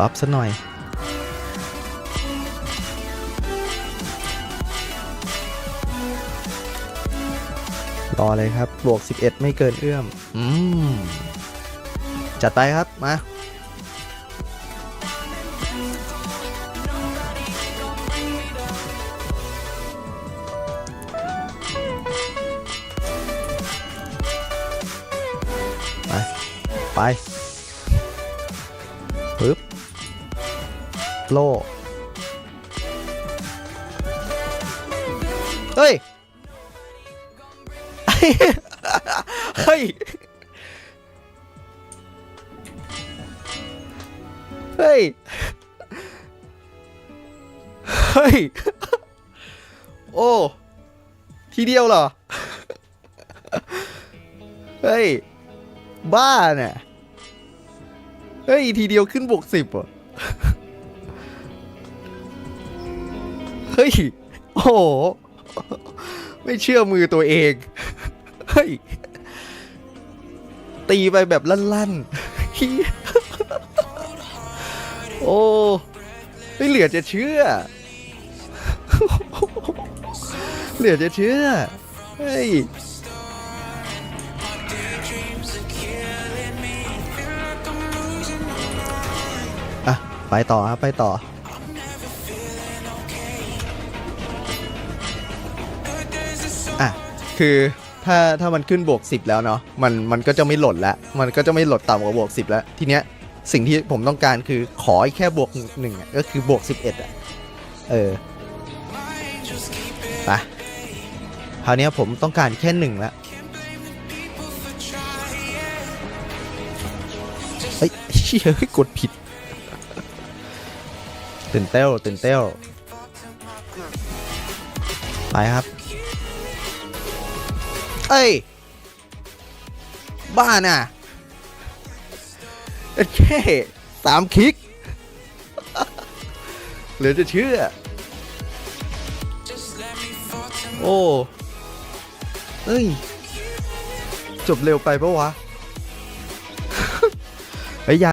บัฟซะหน่อยรอเลยครับ บวก 11 ไม่เกินเอื้อม อืม จัดไปครับ มา ไป ไปปึ๊บ โลเฮ้ย เฮ้ย เฮ้ย เฮ้ย โอ้ ทีเดียวเหรอ เฮ้ย บ้าเนี่ย เฮ้ย ทีเดียวขึ้นบวกสิบอะ ฮ้ย โอ้โห ไม่เชื่อมือตัวเอง เฮ้ย ตีไปแบบลั่นๆ โอ้ไม่เหลือจะเชื่อ เหลือจะเชื่อ เฮ้ยอะ ไปต่อครับไปต่อ คือถ้าถ้ามันขึ้นบวก 10 แล้วเนาะมันมันก็จะไม่หล่นแล้ว มันก็จะไม่หล่นต่ำกว่าบวก 10 แล้ว ทีเนี้ยสิ่งที่ผมต้องการคือขอแค่บวกหนึ่งอะก็คือบวก 11อะเออไปคราวนี้ผมต้องการแค่หนึ่งแล้วเฮ้ยเชี่ยเฮ้ยกดผิดตื่นเต้วตื่นเต้วไปครับ เอ้ย บ้าน่ะเอ็ดแค่สามคลิก เหลือจะเชื่อ โอ้เอ้ย จบเร็วไปปะวะเฮ้ยอยา